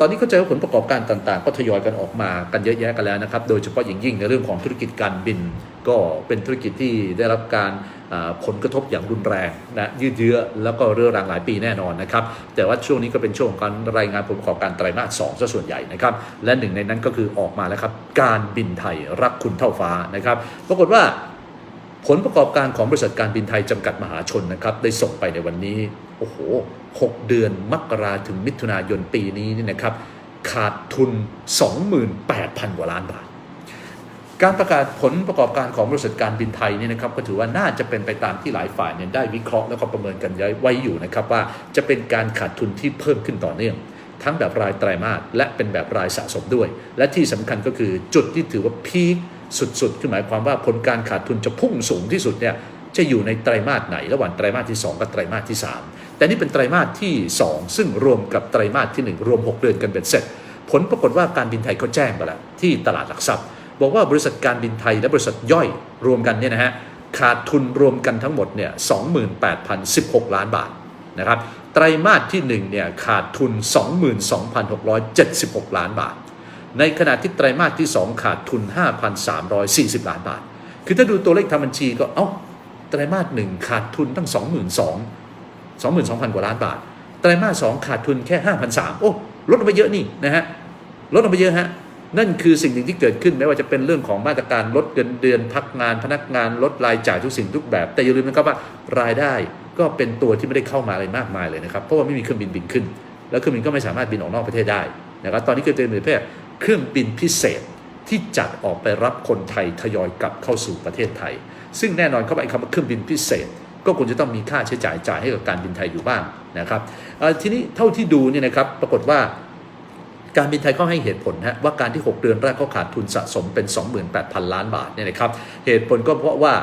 ตอนนี้เข้าใจว่าผลประกอบการต่างๆ ก็ทยอยกันออกมากันเยอะแยะกันแล้วนะครับ โดยเฉพาะอย่างยิ่งในเรื่องของธุรกิจการบิน ก็เป็นธุรกิจที่ได้รับการผลกระทบอย่างรุนแรงนะยืดเยื้อแล้วก็เรื้อรังหลายปีแน่นอนนะครับ แต่ว่าช่วงนี้ก็เป็นช่วงของการรายงานผลประกอบการไตรมาสสองซะส่วนใหญ่นะครับ และหนึ่งในนั้นก็คือออกมาแล้วครับ การบินไทยรักคุณเท่าฟ้านะครับ ปรากฏว่าผลประกอบการของบริษัทการบินไทยจำกัดมหาชนนะครับได้ส่งไปในวันนี้ โอ้โห6เดือนมกราถึงมิถุนายนปีนี้นี่นะครับขาดทุน 28,000 กว่าล้านบาท การประกาศผลประกอบการของบริษัทการบินไทยนี่นะครับก็ถือว่าน่าจะเป็นไปตามที่หลายฝ่ายเนี่ยได้วิเคราะห์แล้วก็ประเมินกันไว้อยู่นะครับว่าจะเป็นการขาดทุนที่เพิ่มขึ้นต่อเนื่อง ทั้งแบบรายไตรมาสและเป็นแบบรายสะสมด้วย และที่สำคัญก็คือจุดที่ถือว่าพีคสุดๆคือหมายความว่าผลการขาดทุนจะพุ่งสูงที่สุดเนี่ยจะอยู่ในไตรมาสไหน ระหว่างไตรมาสที่ 2 กับไตรมาสที่ 3 แต่นี่เป็นไตรมาสที่ 2 ซึ่งรวมกับไตรมาสที่ 1 รวม 6 เดือนกันเป็นเสร็จ ผลปรากฏว่าการบินไทยเขาแจ้งไปแล้วที่ตลาดหลักทรัพย์ บอกว่าบริษัทการบินไทยและบริษัทย่อยรวมกันเนี่ยนะฮะขาดทุนรวมกันทั้งหมดเนี่ย28,016 ล้านบาทนะครับไตรมาสที่1เนี่ยขาดทุน 22,676 ล้านบาท ในขณะที่ไตรมาสที่ 2 ขาดทุน 5,340 ล้านบาท คือถ้าดูตัวเลขทางบัญชีก็เอ้าไตรมาสหนึ่งขาดทุนตั้ง 22,000 22,000 กว่าล้านบาท ไตรมาสสองขาดทุนแค่5,300โอ้ ลดลงไปเยอะนี่นะฮะ ลดลงไปเยอะฮะ นั่นคือสิ่งหนึ่งที่เกิดขึ้นไม่ว่าจะเป็นเรื่องของมาตรการลดเงินเดือนพักงาน พนักงานลดรายจ่ายทุกสิ่งทุกแบบ แต่อย่าลืมนะครับว่ารายได้ก็เป็นตัวที่ไม่ได้เข้ามาอะไรมากมายเลยนะครับเพราะว่าไม่มีเครื่องบินบินขึ้น แล้วเครื่องบินก็ไม่สามารถบินออกนอกประเทศได้นะครับตอนนี้ก็เป็นประเภทเครื่องบินพิเศษที่จัดออกไปรับคนไทยทยอยกลับเข้าสู่ประเทศไทย ซึ่งแน่นอนเขาไอ้คำว่าเครื่องบินพิเศษ ก็ควรจะต้องมีค่าใช้จ่ายจ่ายให้กับการบินไทยอยู่บ้างนะครับทีนี้เท่าที่ดูเนี่ยนะครับปรากฏว่าการบินไทยเขาให้เหตุผลฮะว่าการที่ 6 เดือนแรกเขาขาดทุนสะสมเป็น 28,000 ล้านบาทเนี่ยนะครับเหตุผลก็เพราะว่า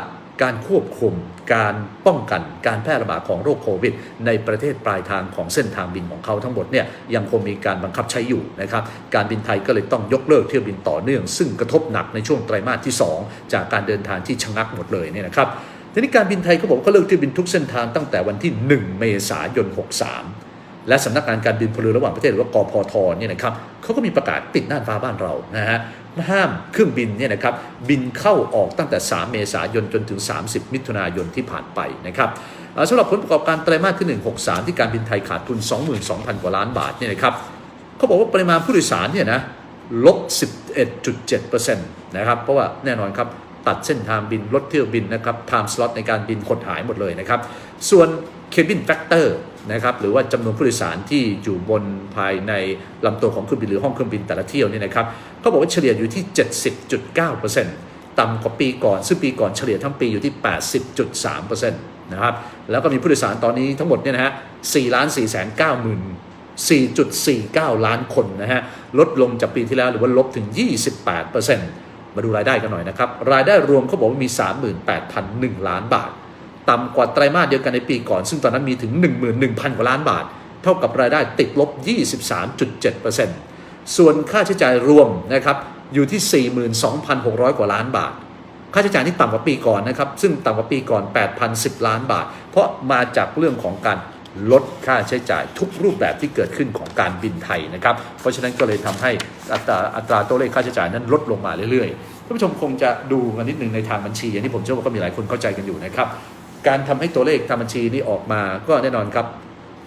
การควบคุมการป้องกันการแพร่ระบาดของโรคโควิด ในประเทศปลายทางของเส้นทางบินของเขาทั้งหมดเนี่ยยังคงมีการบังคับใช้อยู่นะครับการบินไทยก็เลยต้องยกเลิกเที่ยวบินต่อเนื่อง ซึ่งกระทบหนักในช่วงไตรมาสที่ 2 จากการเดินทางที่ชะงักหมดเลยเนี่ยนะครับ ทีนี้การบินไทยเขาบอกเขาเลิกเที่ยวบินทุกเส้นทางตั้งแต่วันที่ 1 เมษายน 63 และสำนักงานการบินพลเรือนระหว่างประเทศหรือว่ากพทเนี่ยนะครับเขาก็มีประกาศปิดน่านฟ้าบ้านเรานะฮะห้ามเครื่องบินเนี่ยนะครับบินเข้าออกตั้งแต่ 3 เมษายนจนถึง 30 มิถุนายนที่ผ่านไปนะครับสำหรับผลประกอบการไตรมาสที่ 163 ที่การบินไทยขาดทุน 22,000 กว่าล้านบาทเนี่ยนะครับเขาบอกว่าปริมาณผู้โดยสารเนี่ยนะลบ 11.7%นะครับเพราะว่าแน่นอนครับ ตัดเส้นทางบินลดเที่ยวบินนะครับ time slot ในการบินหดหายหมดเลยนะครับ ส่วน cabin factor นะครับหรือว่าจำนวนผู้โดยสารที่อยู่บนภายในลำตัวของเครื่องบินหรือห้องเครื่องบินแต่ละเที่ยวเนี่ยนะครับเขาบอกว่าเฉลี่ยอยู่ที่ 70.9%ต่ำกว่าปีก่อน ซึ่งปีก่อนเฉลี่ยทั้งปีอยู่ที่ 80.3%นะครับแล้วก็มีผู้โดยสารตอนนี้ทั้งหมดเนี่ยนะฮะ4ล้าน4แสน9หมื่น4.49 ล้านคนนะฮะลดลงจากปีที่แล้วหรือว่าลบถึง 28% มาดูรายได้กันหน่อยนะครับ รายได้รวมเขาบอกว่ามี 38,001 ล้านบาท ต่ำกว่าไตรมาสเดียวกันในปีก่อน ซึ่งตอนนั้นมีถึง 11,000 กว่าล้านบาท เท่ากับรายได้ติดลบ 23.7%ส่วนค่าใช้จ่ายรวมนะครับอยู่ที่ 42,600 กว่าล้านบาท ค่าใช้จ่ายนี่ต่ำกว่าปีก่อนนะครับ ซึ่งต่ำกว่าปีก่อน 8,010 ล้านบาท เพราะมาจากเรื่องของการ ลดค่าใช้จ่ายทุกรูปแบบที่เกิดขึ้นของการบินไทยนะครับ เพราะฉะนั้นก็เลยทำให้อัตราอัตราตัวเลขค่าใช้จ่ายนั้นลดลงมาเรื่อยๆท่านผู้ชมคงจะดูกันนิดหนึ่งในทางบัญชีอันนี้ผมเชื่อว่าก็มีหลายคนเข้าใจกันอยู่นะครับ การทำให้ตัวเลขทางบัญชีนี้ออกมาก็แน่นอนครับ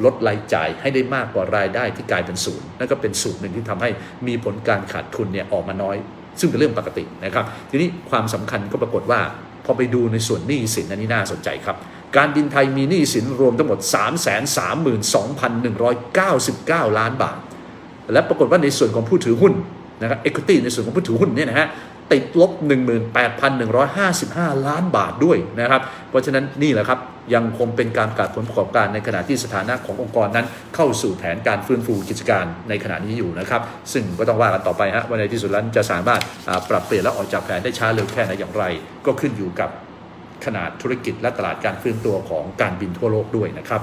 ลดรายจ่ายให้ได้มากกว่ารายได้ที่กลายเป็นศูนย์นั่นก็เป็นสูตรหนึ่งที่ทำให้มีผลการขาดทุนเนี่ยออกมาน้อย ซึ่งเป็นเรื่องปกตินะครับ ทีนี้ความสำคัญก็ปรากฏว่าพอไปดูในส่วนหนี้สินอันนี้น่าสนใจครับ การบินไทยมีหนี้สินรวมทั้งหมด 332,199 ล้านบาท และปรากฏว่าในส่วนของผู้ถือหุ้นนะครับ equity ในส่วนของผู้ถือหุ้นเนี่ยนะฮะติดลบ 18,155 ล้านบาทด้วยนะครับ เพราะฉะนั้นนี่แหละครับ ยังคงเป็นการขาดผลประกอบการในขณะที่สถานะขององค์กรนั้น เข้าสู่แผนการฟื้นฟูกิจการในขณะนี้อยู่นะครับ ซึ่งก็ต้องว่ากันต่อไปฮะว่าในที่สุดแล้วจะสามารถปรับเปลี่ยนและออกจากแผนได้ช้าเร็วแค่ไหนอย่างไร ก็ขึ้นอยู่กับ ขนาดธุรกิจและตลาดการเคลื่อนตัวของการบินทั่วโลกด้วยนะครับ